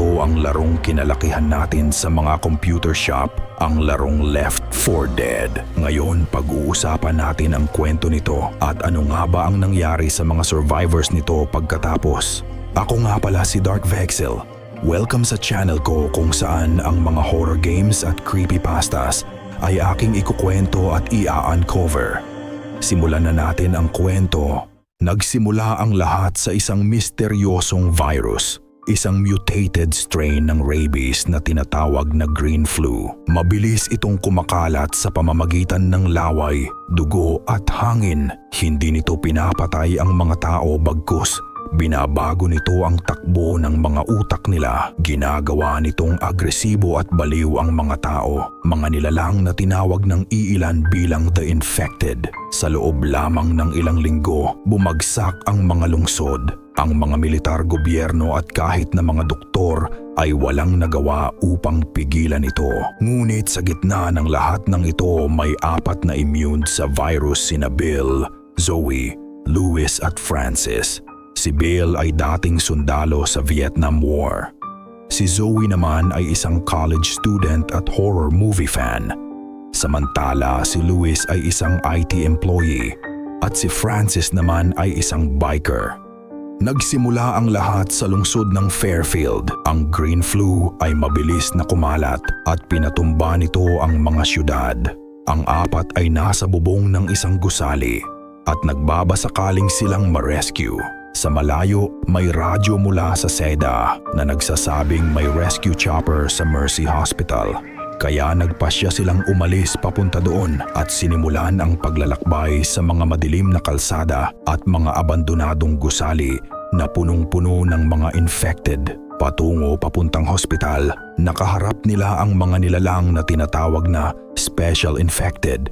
ito ang larong kinalakihan natin sa mga computer shop, ang larong Left 4 Dead. Ngayon, pag-uusapan natin ang kwento nito at ano nga ba ang nangyari sa mga survivors nito pagkatapos. Ako nga pala si Dark Vexel. Welcome sa channel ko kung saan ang mga horror games at creepypastas ay aking ikukwento at ia-uncover. Simulan na natin ang kwento. Nagsimula ang lahat sa isang misteryosong virus, isang mutated strain ng rabies na tinatawag na green flu. Mabilis itong kumakalat sa pamamagitan ng laway, dugo at hangin. Hindi nito pinapatay ang mga tao bagkus Binabago nito ang takbo ng mga utak nila. Ginagawa nitong agresibo at baliw ang mga tao. Mga nilalang na tinawag ng iilan bilang the infected. Sa loob lamang ng ilang linggo, bumagsak ang mga lungsod. Ang mga militar gobyerno at kahit na mga doktor ay walang nagawa upang pigilan ito. Ngunit sa gitna ng lahat ng ito may apat na immune sa virus sina Bill, Zoe, Louis at Francis. Si Bill ay dating sundalo sa Vietnam War. Si Zoe naman ay isang college student at horror movie fan. Samantala si Louis ay isang IT employee at si Francis naman ay isang biker. Nagsimula ang lahat sa lungsod ng Fairfield. Ang green flu ay mabilis na kumalat at pinatumba nito ang mga syudad. Ang apat ay nasa bubong ng isang gusali at nagbabasakaling silang ma-rescue. Sa malayo, may radyo mula sa SEDA na nagsasabing may rescue chopper sa Mercy Hospital. Kaya nagpasya silang umalis papunta doon at sinimulan ang paglalakbay sa mga madilim na kalsada at mga abandonadong gusali na punong-puno ng mga infected. Patungo papuntang hospital, nakaharap nila ang mga nilalang na tinatawag na special infected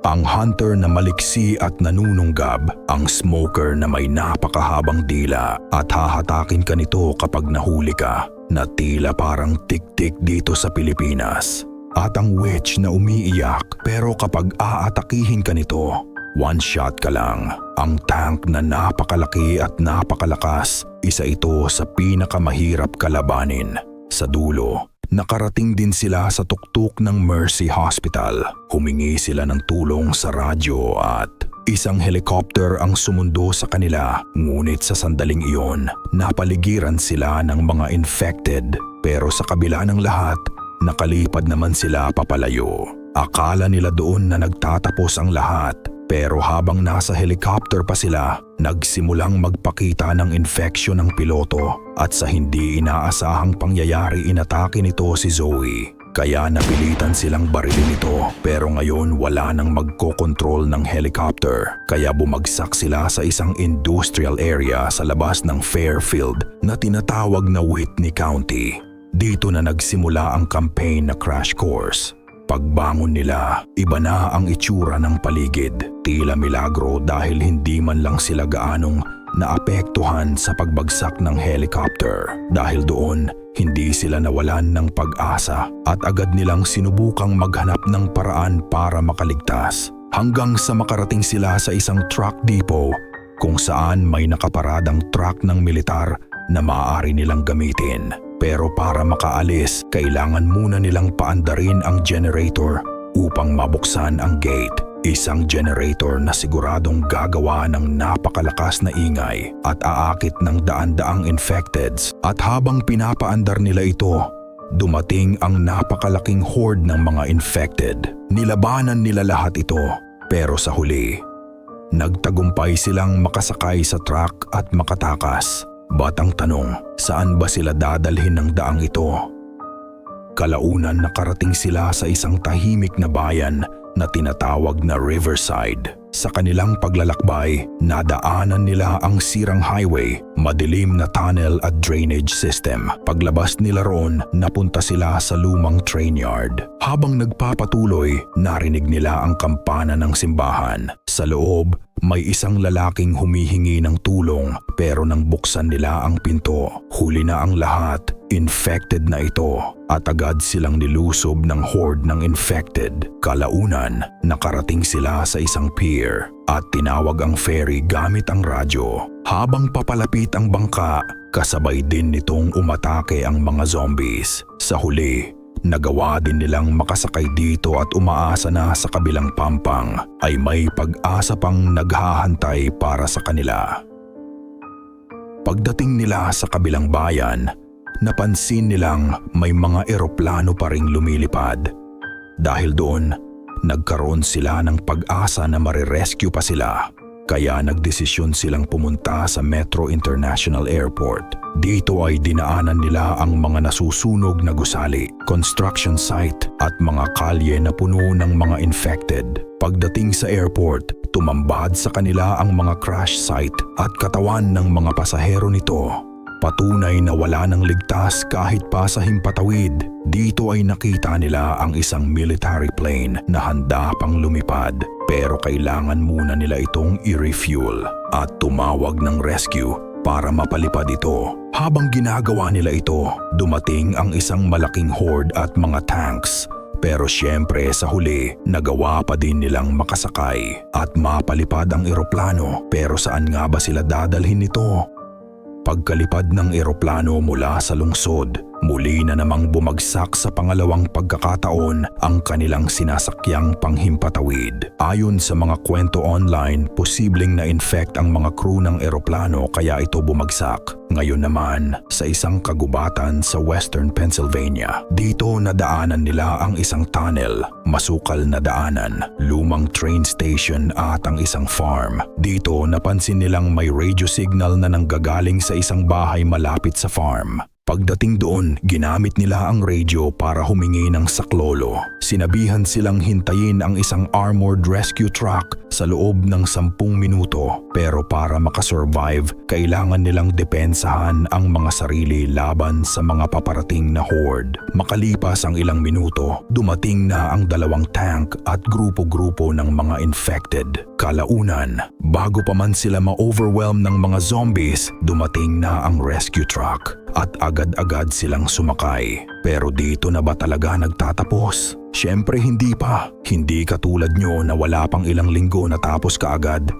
ang hunter na maliksi at nanununggab, ang smoker na may napakahabang dila at hahatakin ka nito kapag nahuli ka na tila parang tik-tik dito sa Pilipinas. At ang witch na umiiyak pero kapag aatakihin ka nito, one shot ka lang. Ang tank na napakalaki at napakalakas, isa ito sa pinakamahirap kalabanin. Sa dulo, Nakarating din sila sa tuktok ng Mercy Hospital. Humingi sila ng tulong sa radyo at isang helicopter ang sumundo sa kanila. Ngunit sa sandaling iyon, napaligiran sila ng mga infected. Pero sa kabila ng lahat, nakalipad naman sila papalayo. Akala nila doon na nagtatapos ang lahat pero habang nasa helicopter pa sila, nagsimulang magpakita ng infeksyon ng piloto at sa hindi inaasahang pangyayari inatake nito si Zoe. Kaya napilitan silang barilin ito pero ngayon wala nang magkokontrol ng helicopter. Kaya bumagsak sila sa isang industrial area sa labas ng Fairfield na tinatawag na Whitney County. Dito na nagsimula ang campaign na crash course. Pagbangon nila, iba na ang itsura ng paligid. Tila milagro dahil hindi man lang sila gaanong naapektuhan sa pagbagsak ng helicopter. Dahil doon, hindi sila nawalan ng pag-asa at agad nilang sinubukang maghanap ng paraan para makaligtas. Hanggang sa makarating sila sa isang truck depot kung saan may nakaparadang truck ng militar na maaari nilang gamitin. Pero para makaalis, kailangan muna nilang paandarin ang generator upang mabuksan ang gate. Isang generator na siguradong gagawa ng napakalakas na ingay at aakit ng daan-daang infecteds. At habang pinapaandar nila ito, dumating ang napakalaking horde ng mga infected. Nilabanan nila lahat ito pero sa huli, nagtagumpay silang makasakay sa truck at makatakas. Batang tanong, saan ba sila dadalhin ng daang ito? Kalaunan nakarating sila sa isang tahimik na bayan na tinatawag na Riverside. Sa kanilang paglalakbay, nadaanan nila ang sirang highway, madilim na tunnel at drainage system. Paglabas nila roon, napunta sila sa lumang train yard. Habang nagpapatuloy, narinig nila ang kampana ng simbahan. Sa loob, may isang lalaking humihingi ng tulong pero nang buksan nila ang pinto, huli na ang lahat, infected na ito at agad silang nilusob ng horde ng infected. Kalaunan, nakarating sila sa isang pier at tinawag ang ferry gamit ang radyo. Habang papalapit ang bangka, Kasabay din nitong umatake ang mga zombies. Sa huli, nagawa din nilang makasakay dito at umaasa na sa kabilang pampang ay may pag-asa pang naghahantay para sa kanila. Pagdating nila sa kabilang bayan, napansin nilang may mga eroplano pa ring lumilipad. Dahil doon, nagkaroon sila ng pag-asa na marirescue pa sila. Kaya nagdesisyon silang pumunta sa Metro International Airport. Dito ay dinaanan nila ang mga nasusunog na gusali, construction site at mga kalye na puno ng mga infected. Pagdating sa airport, tumambad sa kanila ang mga crash site at katawan ng mga pasahero nito. Patunay na wala ng ligtas kahit pa sa himpatawid. Dito ay nakita nila ang isang military plane na handa pang lumipad pero kailangan muna nila itong i-refuel at tumawag ng rescue para mapalipad ito. Habang ginagawa nila ito, dumating ang isang malaking horde at mga tanks pero syempre sa huli, nagawa pa din nilang makasakay at mapalipad ang eroplano pero saan nga ba sila dadalhin nito? Pagkalipad ng eroplano mula sa lungsod, muli na namang bumagsak sa pangalawang pagkakataon ang kanilang sinasakyang panghimpatawid. Ayon sa mga kwento online, posibleng na-infect ang mga crew ng eroplano kaya ito bumagsak. Ngayon naman, sa isang kagubatan sa western Pennsylvania, dito nadaanan nila ang isang tunnel, masukal na daanan, lumang train station at ang isang farm. Dito napansin nilang may radio signal na nanggagaling sa isang bahay malapit sa farm. Pagdating doon, ginamit nila ang radio para humingi ng saklolo. Sinabihan silang hintayin ang isang armored rescue truck sa loob ng sampung minuto pero para makasurvive, kailangan nilang depensahan ang mga sarili laban sa mga paparating na horde. Makalipas ang ilang minuto, dumating na ang dalawang tank at grupo-grupo ng mga infected. Kalaunan, bago pa man sila ma-overwhelm ng mga zombies, dumating na ang rescue truck at agad-agad silang sumakay. Pero dito na ba talaga nagtatapos? Siyempre hindi pa. Hindi katulad nyo na wala pang ilang linggo natapos kaagad.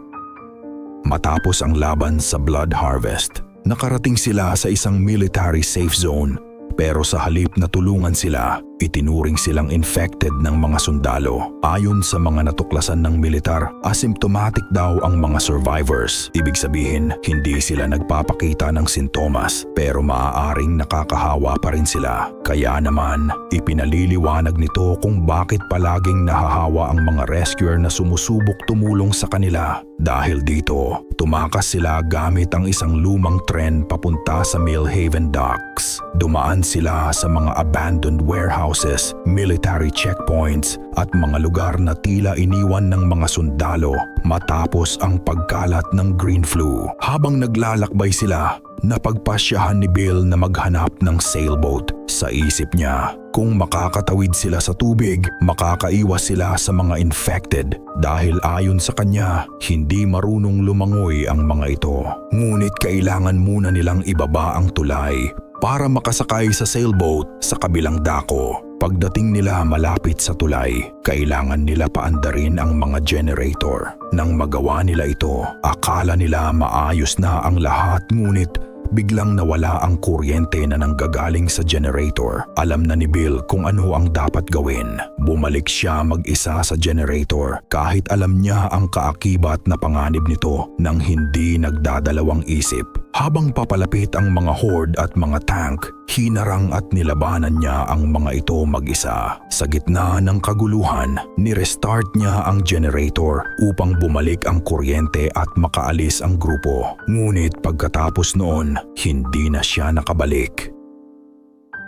Matapos ang laban sa Blood Harvest, nakarating sila sa isang military safe zone pero sa halip na tulungan sila, itinuring silang infected ng mga sundalo. Ayon sa mga natuklasan ng militar, asymptomatic daw ang mga survivors. Ibig sabihin, hindi sila nagpapakita ng sintomas pero maaaring nakakahawa pa rin sila. Kaya naman, ipinaliliwanag nito kung bakit palaging nahahawa ang mga rescuer na sumusubok tumulong sa kanila. Dahil dito, tumakas sila gamit ang isang lumang tren papunta sa Millhaven Docks. Dumaan sila sa mga abandoned warehouses, military checkpoints at mga lugar na tila iniwan ng mga sundalo matapos ang pagkalat ng green flu. Habang naglalakbay sila, napagpasyahan ni Bill na maghanap ng sailboat. Sa isip niya, kung makakatawid sila sa tubig, makakaiwas sila sa mga infected dahil ayon sa kanya, hindi marunong lumangoy ang mga ito. Ngunit kailangan muna nilang ibaba ang tulay para makasakay sa sailboat sa kabilang dako. Pagdating nila malapit sa tulay, kailangan nila paandarin ang mga generator. Nang magawa nila ito, akala nila maayos na ang lahat ngunit biglang nawala ang kuryente na nanggagaling sa generator. Alam na ni Bill kung ano ang dapat gawin. Bumalik siya mag-isa sa generator kahit alam niya ang kaakibat na panganib nito nang hindi nagdadalawang isip. Habang papalapit ang mga horde at mga tank, hinarang at nilabanan niya ang mga ito mag-isa. Sa gitna ng kaguluhan, nirestart niya ang generator upang bumalik ang kuryente at makaalis ang grupo. Ngunit pagkatapos noon, hindi na siya nakabalik.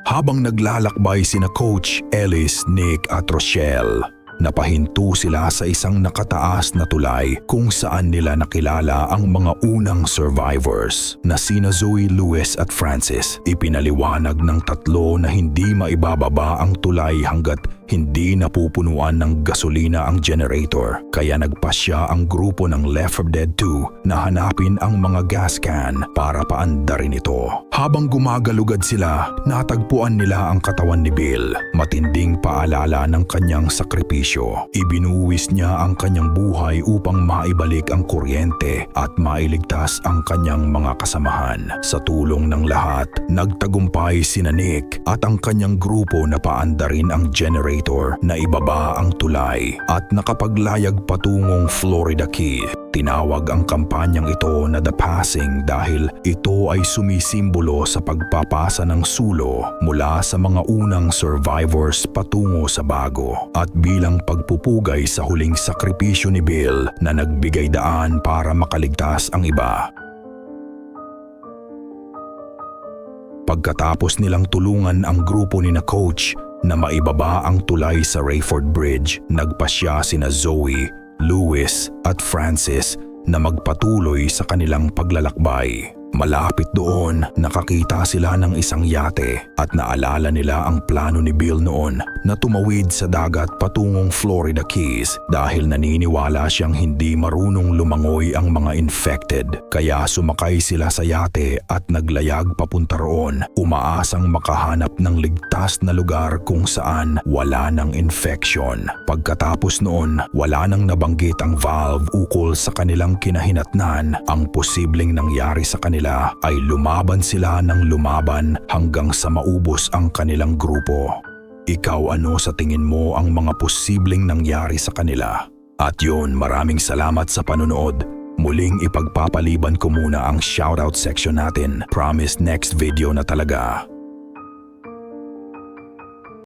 Habang naglalakbay sina Coach, Ellis, Nick at Rochelle, napahinto sila sa isang nakataas na tulay kung saan nila nakilala ang mga unang survivors na sina Zoe Lewis at Francis. Ipinaliwanag ng tatlo na hindi maibababa ang tulay hanggat hindi napupunuan ng gasolina ang generator kaya nagpasya ang grupo ng Left 4 Dead 2 na hanapin ang mga gas can para paandarin ito. Habang gumagalugad sila, natagpuan nila ang katawan ni Bill. Matinding paalala ng kanyang sakripisyo. Ibinuwis niya ang kanyang buhay upang maibalik ang kuryente at mailigtas ang kanyang mga kasamahan. Sa tulong ng lahat, nagtagumpay si Nick at ang kanyang grupo na paandarin ang generator na ibaba ang tulay at nakapaglayag patungong Florida Key. Tinawag ang kampanyang ito na The Passing dahil ito ay sumisimbolo sa pagpapasa ng sulo mula sa mga unang survivors patungo sa bago at bilang pagpupugay sa huling sakripisyo ni Bill na nagbigay daan para makaligtas ang iba. Pagkatapos nilang tulungan ang grupo ni na coach na maibaba ang tulay sa Rayford Bridge, nagpasya sina Zoe, Lewis at Francis na magpatuloy sa kanilang paglalakbay. Malapit doon, nakakita sila ng isang yate at naalala nila ang plano ni Bill noon na tumawid sa dagat patungong Florida Keys dahil naniniwala siyang hindi marunong lumangoy ang mga infected. Kaya sumakay sila sa yate at naglayag papunta roon, umaasang makahanap ng ligtas na lugar kung saan wala ng infection. Pagkatapos noon, wala nang nabanggit ang valve ukol sa kanilang kinahinatnan. Ang posibleng nangyari sa kanila ay lumaban sila ng lumaban hanggang sa maubos ang kanilang grupo. Ikaw ano sa tingin mo ang mga posibleng nangyari sa kanila? At yun, maraming salamat sa panonood. Muling ipagpapaliban ko muna ang shoutout section natin. Promise next video na talaga.